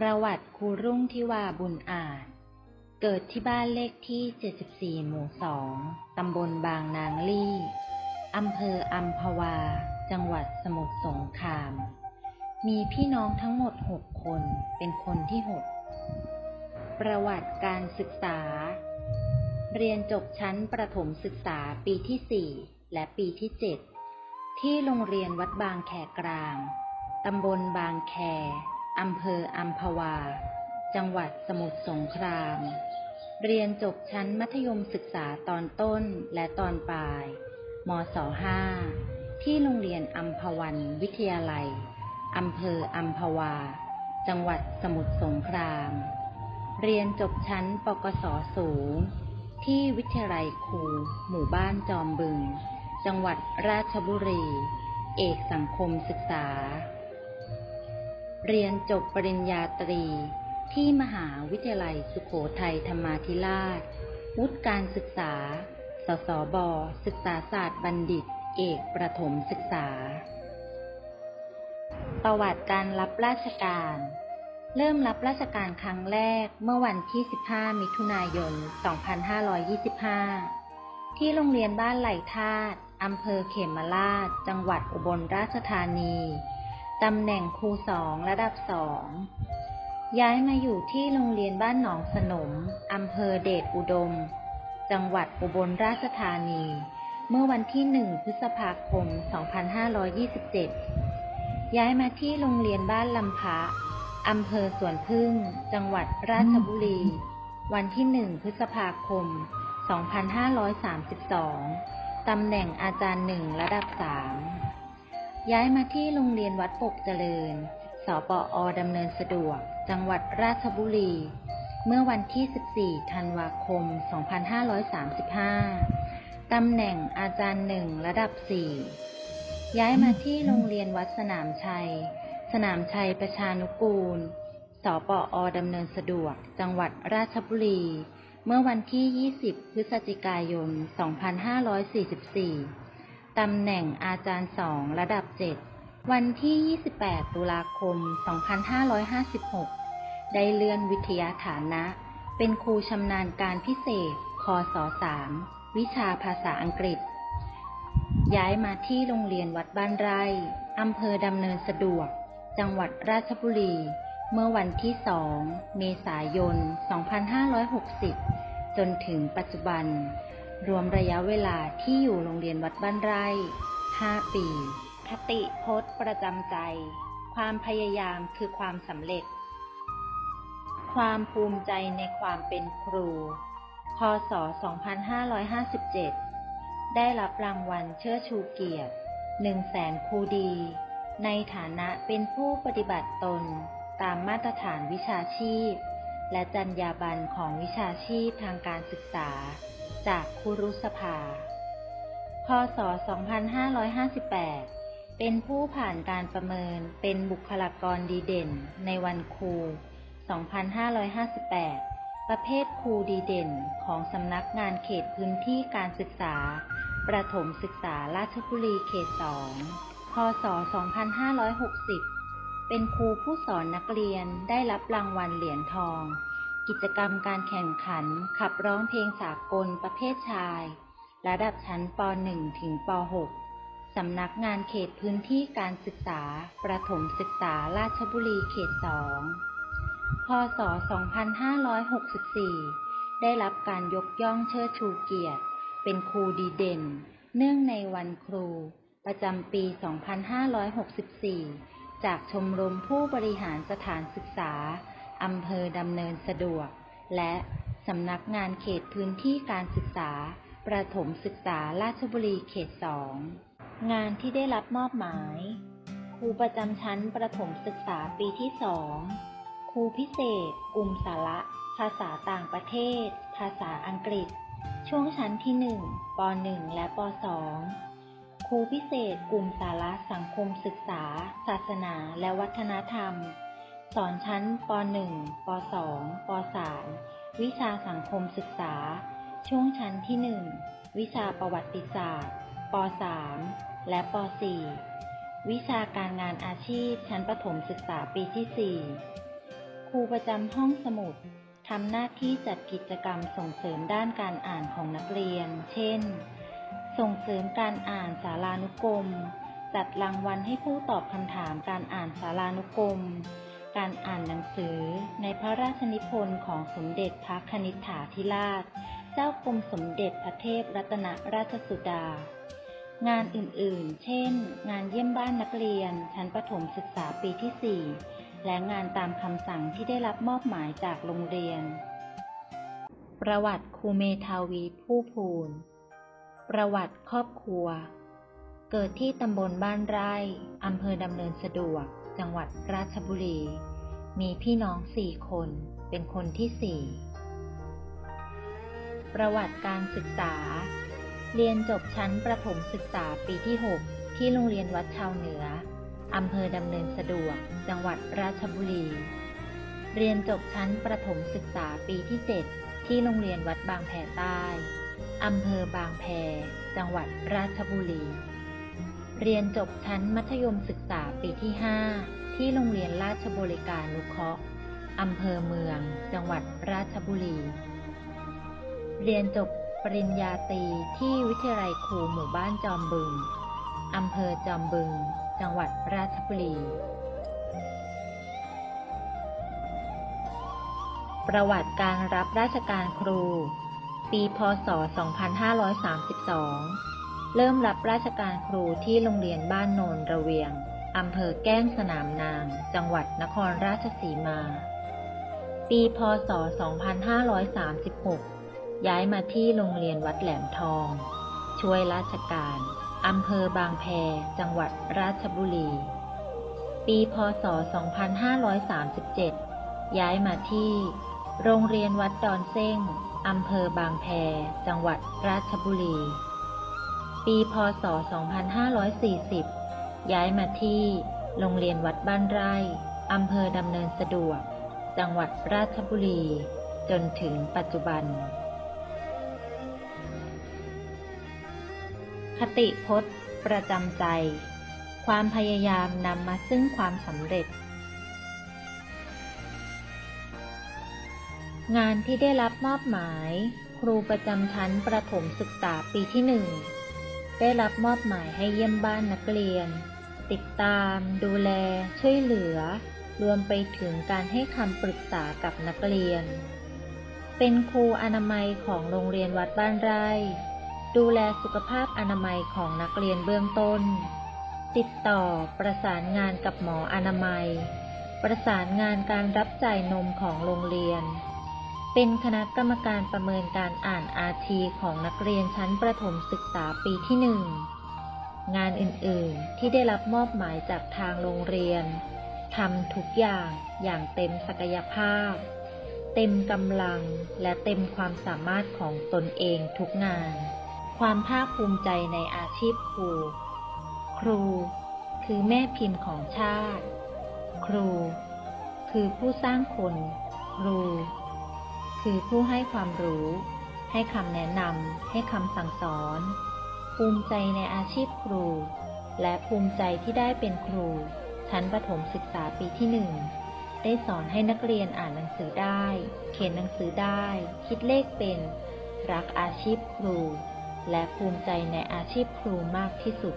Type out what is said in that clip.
ประวัติครูรุ่งทิวาบุญอาจ เกิดที่บ้านเลขที่ 74 หมู่ 2 ตำบลบางนางลี่ อำเภออัมพวา จังหวัดสมุทรสงคราม มีพี่น้องทั้งหมด 6 คน เป็นคนที่ 6 ประวัติการศึกษา เรียนจบชั้นประถมศึกษาปีที่ 4 และปีที่ 7 ที่โรงเรียนวัดบางแคกลาง ตำบลบางแค อำเภออัมพวา จังหวัดสมุทรสงคราม เรียนจบชั้นมัธยมศึกษาตอนต้นและตอนปลาย มศ 5 ที่โรงเรียนอัมพวันวิทยาลัย อำเภออัมพวา จังหวัดสมุทรสงคราม เรียนจบชั้นปกศสูง ที่วิทยาลัยครูหมู่บ้านจอมบึง จังหวัดราชบุรี เอกสังคมศึกษา เรียนจบปริญญาตรี ที่มหาวิทยาลัยสุโขทัยธรรมาธิราช วุฒิการศึกษา สสบ ศึกษาศาสตร์บัณฑิต เอกประถมศึกษา ประวัติการรับราชการ เริ่มรับราชการครั้งแรกเมื่อวันที่ 15 มิถุนายน 2525 ที่โรงเรียนบ้านไหลธาตุอำเภอเขมราช จังหวัดอุบลราชธานี ตำแหน่งครูสองระดับสอง ย้ายมาอยู่ที่โรงเรียนบ้านหนองสนม อำเภอเดชอุดม จังหวัดอุบลราชธานี เมื่อวันที่ 1 พฤษภาคม 2527 ย้ายมาที่โรงเรียนบ้านลำพะอำเภอสวนพึ่ง จังหวัดราชบุรี วันที่ 1 พฤษภาคม 2532 ตำแหน่งอาจารย์หนึ่งระดับ3 ย้ายมาที่โรงเรียนวัดปกเจริญ สปอดำเนินสะดวก จังหวัดราชบุรี เมื่อวันที่ 14 ธันวาคม 2535 ตำแหน่งอาจารย์หนึ่งระดับ 4 ย้ายมาที่โรงเรียนวัดสนามชัย สนามชัยประชานุกูล สปอดำเนินสะดวก จังหวัดราชบุรี เมื่อวันที่ 20 พฤศจิกายน 2544 ตำแหน่งอาจารย์สองระดับ 7 วันที่ 28 ตุลาคม 2556 ได้เลื่อนวิทยาฐานะ เป็นครูชำนาญการพิเศษ คศ3วิชาภาษาอังกฤษ ย้ายมาที่โรงเรียนวัดบ้านไร่อำเภอดำเนินสะดวก จังหวัดราชบุรี เมื่อวันที่ 2 เมษายน 2560 จนถึงปัจจุบัน รวมระยะเวลาที่อยู่โรงเรียนวัดบ้านไร่ 5 ปี คติพจน์ประจำใจ ความพยายามคือความสำเร็จ ความภูมิใจในความเป็นครู พศ 2557 ได้รับรางวัลเชิดชูเกียรติ 1 แสนครูดี ในฐานะเป็นผู้ปฏิบัติตนตามมาตรฐานวิชาชีพ และจรรยาบรรณของวิชาชีพทางการศึกษา จากครูรุษภา พศ 2558 เป็นผู้ผ่านการประเมินเป็นบุคลากรดีเด่นในวันครู 2558 ประเภทครูดีเด่นของสำนักงานเขตพื้นที่การศึกษา ประถมศึกษาราชบุรีเขต 2 พศ 2560 เป็นครูผู้สอนนักเรียนได้รับรางวัลเหรียญทอง กิจกรรมการแข่งขันขับร้องเพลงสากลประเภทชาย ระดับชั้นป .1 ถึงป .6 สำนักงานเขตพื้นที่การศึกษา ประถมศึกษาราชบุรีเขต 2 พศ 2564 ได้รับการยกย่องเชิดชูเกียรติ เป็นครูดีเด่น เนื่องในวันครู ประจำปี 2564 จากชมรมผู้บริหารสถานศึกษา อำเภอดำเนินสะดวก และสำนักงานเขตพื้นที่การศึกษา ประถมศึกษาราชบุรีเขต2งานที่ได้รับมอบหมาย ครูประจำชั้นประถมศึกษาปีที่2ครูพิเศษกลุ่มสาระ ภาษาต่างประเทศ ภาษาอังกฤษ ช่วงชั้นที่ 1ป .1 และป .2 ครูพิเศษ กลุ่มสาระสังคมศึกษา ศาสนาและวัฒนธรรม สอนชั้นป .1 ป .2 ป .3 วิชาสังคมศึกษา ช่วงชั้นที่ 1 วิชาประวัติศาสตร์ป .3 และป .4 วิชาการงานอาชีพชั้นประถมศึกษาปีที่ 4ครูรูประจำห้องสมุดทำหน้าที่จัดกิจกรรมส่งเสริมด้านการอ่านของนักเรียน เช่น ส่งเสริมการอ่านสารานุกรม จัดรางวัลให้ผู้ตอบคำถามการอ่านสารานุกรม การอ่านหนังสือในพระราชนิพนธ์ของสมเด็จพระคณิษฐาธิราช เจ้ากรมสมเด็จพระเทพรัตนราชสุดา งานอื่นๆ เช่น งานเยี่ยมบ้านนักเรียนชั้นประถมศึกษาปีที่ 4 และงานตามคำสั่งที่ได้รับมอบหมายจากโรงเรียน ประวัติครูเมธาวีผู้พูนประวัติครอบครัว เกิดที่ตำบลบ้านไร่อำเภอดำเนินสะดวก จังหวัดราชบุรี มีพี่น้องสี่คน เป็นคนที่สี่ประวัติการศึกษา เรียนจบชั้นประถมศึกษาปีที่ 6 ที่โรงเรียนวัดชาวเหนือ อำเภอดำเนินสะดวก จังหวัดราชบุรี เรียนจบชั้นประถมศึกษาปีที่ 7 ที่โรงเรียนวัดบางแพใต้ อำเภอบางแพ จังหวัดราชบุรี เรียนจบชั้นมัธยมศึกษาปีที่ 5 ที่โรงเรียนราชบริการนุเคราะห์อำเภอเมือง จังหวัดราชบุรี เรียนจบปริญญาตรีที่วิทยาลัยครูหมู่บ้านจอมบึงอำเภอจอมบึง จังหวัดราชบุรี ประวัติการรับราชการครู ปี พศ 2532 เริ่มรับราชการครูที่โรงเรียนบ้านโนนระเวียง อำเภอแก้งสนามนาง จังหวัดนครราชสีมา ปีพศ 2536 ย้ายมาที่โรงเรียนวัดแหลมทอง ช่วยราชการ อำเภอบางแพ จังหวัดราชบุรี ปีพศ 2537 ย้ายมาที่ โรงเรียนวัดดอนเส้งอำเภอบางแพ จังหวัดราชบุรี ปี พศ 2540 ย้ายมาที่ โรงเรียนวัดบ้านไร่ อำเภอดำเนินสะดวก จังหวัดราชบุรี จนถึงปัจจุบัน คติพจน์ ประจำใจ ความพยายามนำมาซึ่งความสำเร็จ งานที่ได้รับมอบหมายครูประจำชั้นประถมศึกษาปีที่หนึ่ง ได้รับมอบหมายให้เยี่ยมบ้านนักเรียน ติดตาม ดูแล ช่วยเหลือ รวมไปถึงการให้คำปรึกษากับนักเรียน เป็นครูอนามัยของโรงเรียนวัดบ้านไร่ ดูแลสุขภาพอนามัยของนักเรียนเบื้องต้น ติดต่อประสานงานกับหมออนามัย ประสานงานการรับจ่ายนมของโรงเรียน เป็นคณะกรรมการประเมินการอ่านอาทีของนักเรียนชั้นประถมศึกษาปีที่หนึ่งงานอื่นๆ ที่ได้รับมอบหมายจากทางโรงเรียนทำทุกอย่างอย่างเต็มศักยภาพ เต็มกำลังและเต็มความสามารถของตนเองทุกงาน ความภาคภูมิใจในอาชีพครู ครู คือแม่พิมพ์ของชาติ ครู คือผู้สร้างคน ครู คือผู้ให้ความรู้ ให้คำแนะนำ ให้คำสั่งสอน ภูมิใจในอาชีพครู และภูมิใจที่ได้เป็นครู ชั้นประถมศึกษาปีที่หนึ่ง ได้สอนให้นักเรียนอ่านหนังสือได้ เขียนหนังสือได้ คิดเลขเป็น รักอาชีพครู และภูมิใจในอาชีพครูมากที่สุด